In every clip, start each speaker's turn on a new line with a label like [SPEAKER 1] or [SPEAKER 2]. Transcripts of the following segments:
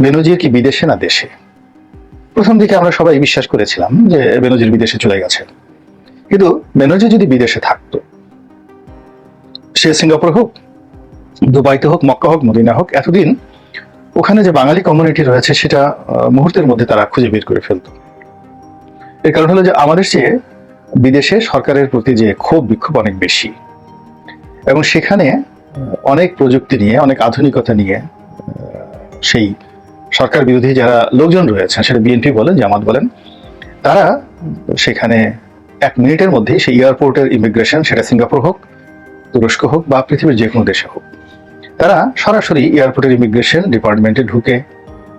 [SPEAKER 1] বেনজির কি বিদেশে না দেশে? প্রথম দিকে আমরা সবাই বিশ্বাস করেছিলাম যে বেনজির বিদেশে চলে গেছে। কিন্তু বেনজির যদি বিদেশে থাকতো, সে সিঙ্গাপুর হোক, দুবাইতে হোক, মক্কা হোক, মদিনা হোক, এতদিন ওখানে যে বাঙালি কমিউনিটি রয়েছে সেটা মুহূর্তের মধ্যে তারা খুঁজে বের করে ফেলতো। এর কারণ হলো যে আমাদের চেয়ে বিদেশে সরকারের প্রতি যে ক্ষোভ, বিক্ষোভ অনেক বেশি। এবং সেখানে অনেক প্রযুক্তি নিয়ে, অনেক আধুনিকতা নিয়ে সেই সরকার বিরোধী যারা লোকজন রয়েছেন, সেটা বিএনপি বলেন, জামাত বলেন, তারা সেখানে এক মিনিটের মধ্যে সেই এয়ারপোর্টের ইমিগ্রেশন সেটা সিঙ্গাপুর হোক, তুরস্ক হোক বা পৃথিবীর যে কোনো দেশে হোক, তারা সরাসরি এয়ারপোর্টের ইমিগ্রেশন ডিপার্টমেন্টে ঢুকে,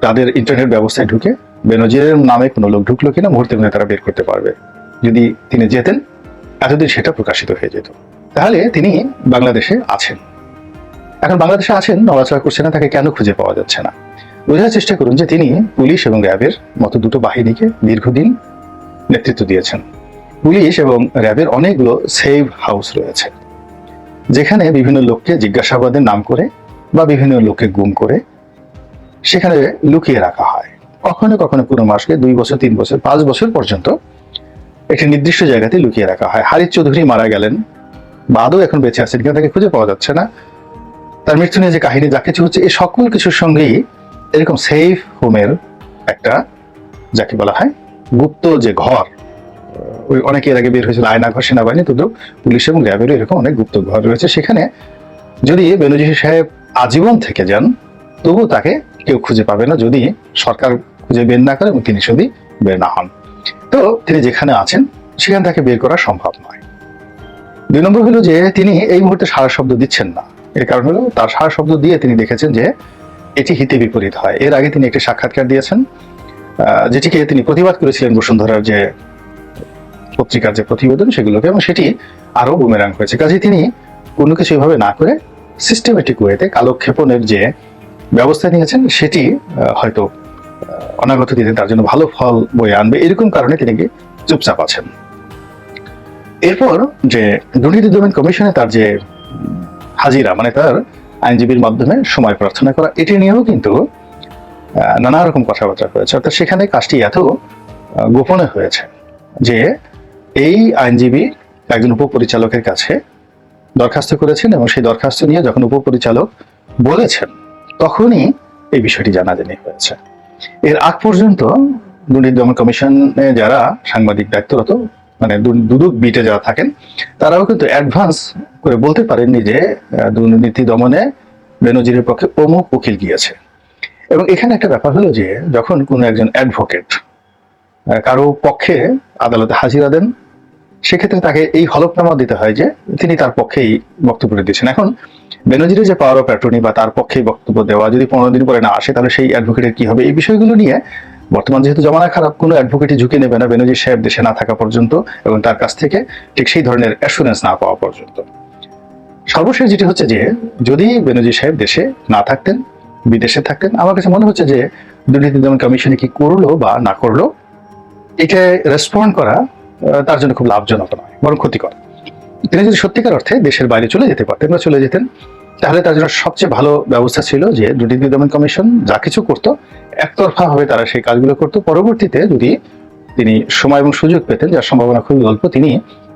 [SPEAKER 1] তাদের ইন্টারনেট ব্যবস্থায় ঢুকে, বেনজিরের নামে কোনো লোক ঢুকলো কিনা মুহূর্তের মধ্যে তারা বের করতে পারবে। যদি তিনি যেতেন, এতদিন সেটা প্রকাশিত হয়ে যেত। তাহলে তিনি বাংলাদেশে আছেন। এখন বাংলাদেশে আছেন, নড়াচড়া করছে না, তাকে কেন খুঁজে পাওয়া যাচ্ছে না? বোঝার চেষ্টা করুন যে তিনি পুলিশ এবং র্যাবের মতো দুটো বাহিনীকে দীর্ঘদিন নেতৃত্ব দিয়েছেন। পুলিশ এবং র্যাবের অনেকগুলো সেভ হাউস রয়েছে, যেখানে বিভিন্ন লোককে জিজ্ঞাসাবাদের নাম করে বা বিভিন্ন লোককে গুম করে সেখানে লুকিয়ে রাখা হয়। কখনো কখনো পুরো মাসকে দুই বছর, তিন বছর, পাঁচ বছর পর্যন্ত একটি নির্দিষ্ট জায়গাতে লুকিয়ে রাখা হয়। হারিফ চৌধুরী মারা গেলেন, বাদও এখন বেঁচে আছেন কিন্তু তাকে খুঁজে পাওয়া যাচ্ছে না। তার মৃত্যু নিয়ে যে কাহিনী, যা কিছু হচ্ছে এই সকল কিছুর সঙ্গেই এরকম সেফ হোমের একটা যাকে বলা হয় গুপ্ত যে ঘর, ওই অনেকে এর আগে বের হয়েছিল আয়না ঘর সেনাবাহিনী কিন্তু পুলিশ এবং র্যাবেরও এরকম অনেক গুপ্ত ঘর রয়েছে। সেখানে যদি বেনজির সাহেব আজীবন থেকে যান তবু তাকে কেউ খুঁজে পাবে না, যদি সরকার খুঁজে বের না করে তিনি যদি বের না হন। তো তিনি যেখানে আছেন, সেখান থেকে বের করা সম্ভব নয়। দুই নম্বর হলো যে তিনি এই মুহূর্তে সারা শব্দ দিচ্ছেন না। এর কারণ হলো তার সারা শব্দ দিয়ে তিনি দেখেছেন যে এটি হিতে বিপরীত হয়। এর আগে তিনি একটি সাক্ষাৎকার দিয়েছেন যেটিকে তিনি প্রতিবাদ করেছিলেন বসুন্ধরার যে পত্রিকার যে প্রতিবেদন সেগুলোকে, এবং সেটি আরও বুমেরাং হয়েছে। কাজে তিনি কোনো কিছু এভাবে না করে সিস্টেমেটিক ওয়েতে কালক্ষেপণের যে ব্যবস্থা নিয়েছেন, সেটি হয়তো অনাগত দিনে তার জন্য ভালো ফল বয়ে আনবে। এরকম কারণে তিনি চুপচাপ আছেন। এরপর যে দুর্নীতি দমন কমিশনে তার যে হাজিরা মানে তার আইনজীবীর মাধ্যমে সময় প্রার্থনা করা, এটি নিয়েও কিন্তু নানা রকম কথাবার্তা হয়েছে অর্থাৎ সেখানে কাজটি এত গোপনে হয়েছে যে এই আইনজীবী একজন উপপরিচালকের কাছে দরখাস্ত করেছেন এবং সেই দরখাস্ত নিয়ে যখন উপপরিচালক বলেছেন, তখনই এই বিষয়টি জানাজানি হয়েছে। এর আগ পর্যন্ত দুর্নীতি দমন কমিশনে যারা সাংবাদিক দায়িত্বরত মানে দুদক বিটে যারা থাকেন, তারাও কিন্তু অ্যাডভান্স করে বলতে পারেননি যে দুর্নীতি দমনে বেনজিরের পক্ষে অমুক উকিল গিয়েছে। এবং এখানে একটা ব্যাপার হলো যে, যখন কোনো একজন অ্যাডভোকেট কারও পক্ষে আদালতে হাজিরা দেন, সেক্ষেত্রে তাকে এই হলফনামা দিতে হয় যে, তিনি তার পক্ষেই বক্তব্য দিয়েছেন এখন, বেনজিরের যে পাওয়ার অফ অ্যাটর্নি বা তার পক্ষেই বক্তব্য দেওয়া যদি পনেরো দিন পরে না আসে, তাহলে সেই অ্যাডভোকেটের কি হবে? এই বিষয়গুলো নিয়ে বর্তমান যেহেতু জমানা খারাপ, কোনো অ্যাডভোকেটই ঝুঁকে নেবে না বেনজির সাহেব দেশে না থাকা পর্যন্ত এবং তার কাছ থেকে ঠিক সেই ধরনের অ্যাসুরেন্স না পাওয়া পর্যন্ত। সর্বশেষ যেটি হচ্ছে যে, যদি বেনজির সাহেব দেশে না থাকতেন, বিদেশে থাকতেন, আমার কাছে মনে হচ্ছে যে, দুর্নীতি দমন কমিশনে কি করল বা না করল এটা রেসপন্ড করা তার জন্য খুব লাভজনক নয়, বরং ক্ষতিকর। তিনি যদি সত্যিকার অর্থে দেশের বাইরে চলে যেতে পারতেন বা চলে যেতেন তাহলে তার জন্য সবচেয়ে ভালো ব্যবস্থা ছিল যে দুর্নীতি দমন কমিশন যা কিছু করতো, একতরফা ভাবে তারা সেই কাজগুলো করতো। পরবর্তীতে যদি তিনি সময় এবং সুযোগ পেতেন, যার সম্ভাবনা খুবই অল্প, তিনি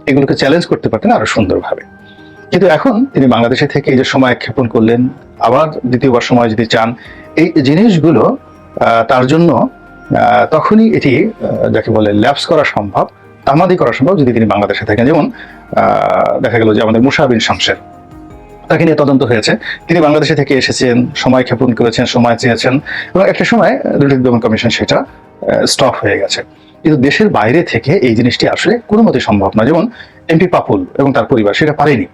[SPEAKER 1] এগুলোকে চ্যালেঞ্জ করতে পারতেন আরও সুন্দরভাবে। কিন্তু এখন তিনি বাংলাদেশে থেকে এই যে সময় ক্ষেপণ করলেন, আবার দ্বিতীয়বার সময় যদি চান, এই জিনিসগুলো তার জন্য তখনই এটি যাকে বলে ল্যাপস করা সম্ভব, তামাদি করা সম্ভব যদি তিনি বাংলাদেশে থাকেন। যেমন দেখা গেল যে আমাদের মুসাবিন শামসের তাকে নিয়ে তদন্ত হয়েছে। তিনি বাংলাদেশে থেকে এসেছেন, সময় ক্ষেপণ করেছেন, সময় চেয়েছেন এবং একটা সময় দুর্নীতি দমন কমিশন সেটা স্টপ হয়ে গেছে। কিন্তু দেশের বাইরে থেকে এই জিনিসটি আসলে কোনো মতে সম্ভব না যেমন এমপি পাপুল এবং তার পরিবার সেটা পারেনি।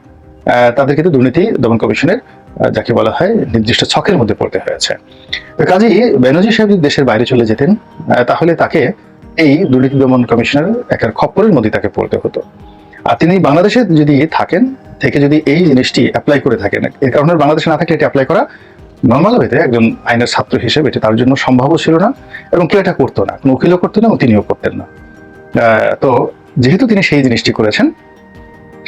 [SPEAKER 1] তাদের কিন্তু দুর্নীতি দমন কমিশনের যাকে বলা হয় নির্দিষ্ট ছকের মধ্যে পড়তে হয়েছে। তো কাজেই ব্যানার্জি সাহেব যদি দেশের বাইরে চলে যেতেন তাহলে তাকে এই দুর্নীতি দমন কমিশনের একটা খপ্পরের মধ্যে তাকে পড়তে হতো। আর তিনি বাংলাদেশে যদি থাকেন, থেকে যদি এই জিনিসটি অ্যাপ্লাই করে থাকেন, এর কারণে বাংলাদেশে না থাকলে এটি অ্যাপ্লাই করা নর্মাল ভেতরে একজন আইনের ছাত্র হিসেবে এটি তার জন্য সম্ভব ছিল না এবং কেউ এটা করতো না, কোনো উকিলও করতো না তিনিও করতেন না। তো যেহেতু তিনি সেই জিনিসটি করেছেন,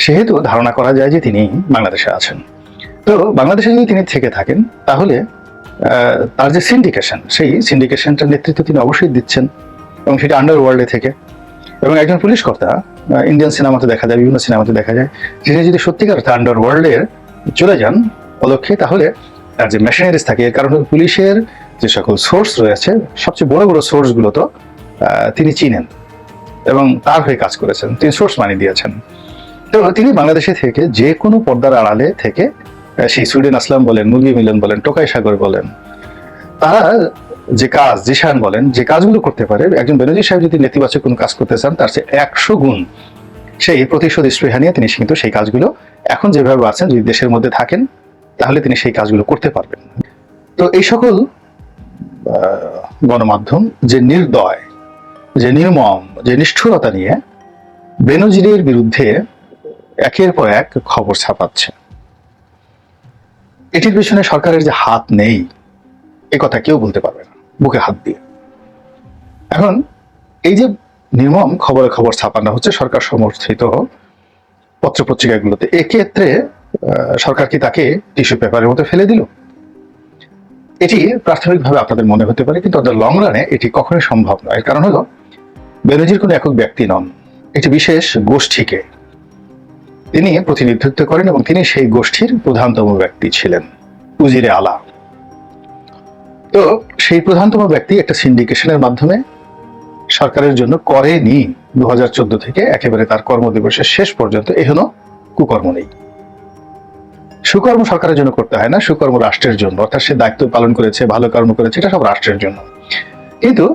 [SPEAKER 1] সেহেতু ধারণা করা যায় যে তিনি বাংলাদেশে আছেন। তো বাংলাদেশে যদি তিনি থেকে থাকেন, তাহলে তার যে সিন্ডিকেশন সেই সিন্ডিকেশনটার নেতৃত্ব তিনি অবশ্যই দিচ্ছেন এবং সেটা আন্ডার ওয়ার্ল্ডে থেকে। এবং একজন পুলিশ কর্তা ইন্ডিয়ান সিনেমাতে দেখা যায়, বিভিন্ন সিনেমাতে দেখা যায়। সেটা যদি সত্যিকার আন্ডার ওয়ার্ল্ডের চলে যান অলক্ষে তাহলে তার যে মেশিনারিজ থাকে, এর কারণে পুলিশের যে সকল সোর্স রয়েছে, সবচেয়ে বড় বড় সোর্সগুলো তো তিনি চিনেন এবং তার হয়ে কাজ করেছেন। তিনি সোর্স মানি দিয়েছেন। তো তিনি বাংলাদেশে থেকে যে কোনো পর্দার আড়ালে থেকে সেই সুইডেন আসলাম বলেন, মুরগি মিলন বলেন, টোকাই সাগর বলেন, তারা যে কাজ জিশান বলেন, যে কাজগুলো করতে পারে, একজন বেনজির সাহেব যদি নেতিবাচক কোনো কাজ করতে চান, তার সে একশো গুণ সেই প্রতিশোধ স্পৃহা নিয়ে তিনি কিন্তু সেই কাজগুলো এখন যেভাবে আছেন, যদি দেশের মধ্যে থাকেন, তাহলে তিনি সেই কাজগুলো করতে পারবেন। তো এই সকল গণমাধ্যম যে নির্দয়, যে নির্মম, যে নিষ্ঠুরতা নিয়ে বেনজিরের বিরুদ্ধে একের পর এক খবর ছাপাচ্ছে। এটির পিছনে সরকারের যে হাত নেই, এ কথা কেউ বলতে পারবে বুকে হাত দিয়ে। এখন এই যে নির্মম খবরে খবর ছাপানো হচ্ছে, সরকার সমর্থিত পত্রপত্রিকাগুলোতে, এক্ষেত্রে সরকার কি তাকে টিস্যু পেপারের মতো ফেলে দিল? এটি প্রাথমিকভাবে আপনাদের মনে হতে পারে, কিন্তু লং রানে এটি কখনোই সম্ভব নয়। কারণ হলো, বেনজির কোনো একক ব্যক্তি নন। এটি বিশেষ গোষ্ঠীকে। তিনি প্রতিনিধিত্ব করেন এবং তিনি সেই গোষ্ঠীর প্রধানতম ব্যক্তি ছিলেন, উজিরে আলা। তো সেই প্রধানতম ব্যক্তি একটা সিন্ডিকেশনের মাধ্যমে সরকারের জন্য করেনি। দু হাজার চোদ্দ থেকে একেবারে তার কর্মদিবসের শেষ পর্যন্ত এখনও কুকর্ম নেই। সুকর্ম সরকারের জন্য করতে হয় না, সুকর্ম রাষ্ট্রের জন্য। অর্থাৎ সে দায়িত্ব পালন করেছে, ভালো কর্ম করেছে, এটা সব রাষ্ট্রের জন্য। কিন্তু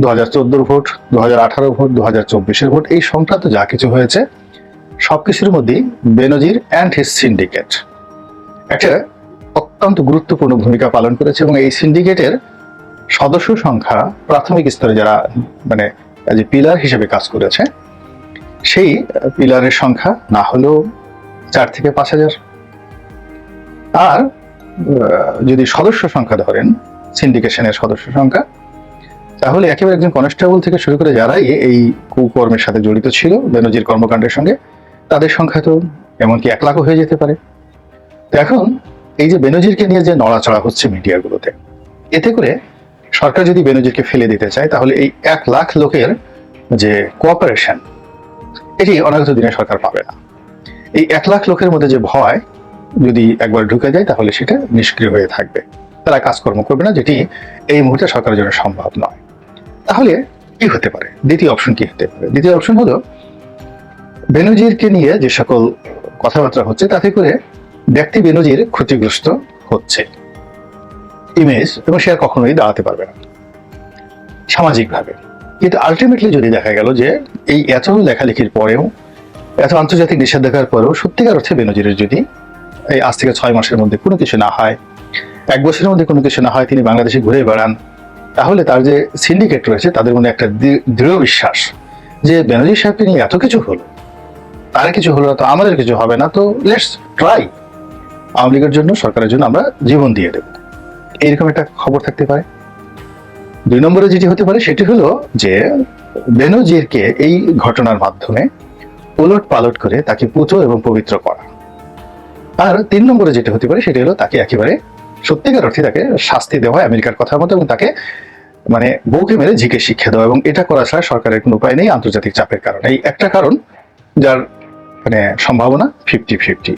[SPEAKER 1] দু হাজার চোদ্দোর ভোট দু হাজার আঠারো ভোট দু হাজার চব্বিশের ভোট, এই সংক্রান্ত যা কিছু হয়েছে সবকিছুর মধ্যেই বেনজির অ্যান্ড হিস সিন্ডিকেট একটা অত্যন্ত গুরুত্বপূর্ণ ভূমিকা পালন করেছে এবং এই সিন্ডিকেটের সদস্য সংখ্যা প্রাথমিক স্তরে যারা মানে যে পিলার হিসেবে কাজ করেছে, সেই পিলারের সংখ্যা না হলেও চার থেকে পাঁচ হাজার। আর যদি সদস্য সংখ্যা ধরেন সিন্ডিকেশনের সদস্য সংখ্যা, তাহলে একেবারে একজন কনস্টেবল থেকে শুরু করে যারাই এই কুকর্মের সাথে জড়িত ছিল, বেনজির কর্মকাণ্ডের সঙ্গে, তাদের সংখ্যা তো এমনকি এক লাখও হয়ে যেতে পারে। এখন, এই যে বেনজিরকে নিয়ে যে নড়াচড়া হচ্ছে মিডিয়াগুলোতে, এতে করে সরকার যদি বেনজিরকে ফেলে দিতে চায়, তাহলে এই এক লাখ লোকের যে কোঅপারেশন এটি অনাগত দিনে সরকার পাবে না। এই এক লাখ লোকের মধ্যে যে ভয় যদি একবার ঢুকে যায়, তাহলে সেটা নিষ্ক্রিয় হয়ে থাকবে। তারা কাজকর্ম করবে না, যেটি এই মুহূর্তে সরকারের জন্য সম্ভব নয়। তাহলে কি হতে পারে? দ্বিতীয় অপশন কি হতে পারে? দ্বিতীয় অপশন হলো, বেনজিরকে নিয়ে যে সকল কথাবার্তা হচ্ছে, তাতে করে ব্যক্তি বেনজির ক্ষতিগ্রস্ত হচ্ছে। ইমেজ এবং সে আর কখনোই দাঁড়াতে পারবে না। সামাজিকভাবে। কিন্তু আলটিমেটলি যদি দেখা গেল যে এই এত লেখালেখির পরেও, এত আন্তর্জাতিক নিষেধাজ্ঞার পরেও সত্যিকার অর্থে বেনজিরের যদি এই আজ থেকে ছয় মাসের মধ্যে কোনো কিছু না হয়, এক বছরের মধ্যে কোনো কিছু না হয়, তিনি বাংলাদেশে ঘুরে বেড়ান, তাহলে তার যে সিন্ডিকেট রয়েছে, তাদের মধ্যে একটা দৃঢ় বিশ্বাস যে বেনজির সাহেবকে নিয়ে এত কিছু হলো তার কিছু হলো না তো আমাদের কিছু হবে না, তো লেটস ট্রাই আওয়ামী লীগের জন্য, সরকারের জন্য আমরা জীবন দিয়ে দেব। এইরকম একটা খবর থাকতে পারে। দুই নম্বরে যেটি হতে পারে, সেটি হলো যে বেনজিরকে এই ঘটনার মাধ্যমে উলট পালট করে তাকে পুজো এবং পবিত্র করা। আর তিন নম্বরে যেটা হতে পারে, সেটা হলো তাকে একেবারে সত্যিকার অর্থে তাকে শাস্তি দেওয়া হয় আমেরিকার কথা মতো এবং তাকে মানে বউকে মেরে ঝিকে শিক্ষা দেওয়া এবং এটা করা ছাড়া সরকারের কোনো উপায় নেই আন্তর্জাতিক চাপের কারণে। এই একটা কারণ যার মানে সম্ভাবনা ফিফটি ফিফটি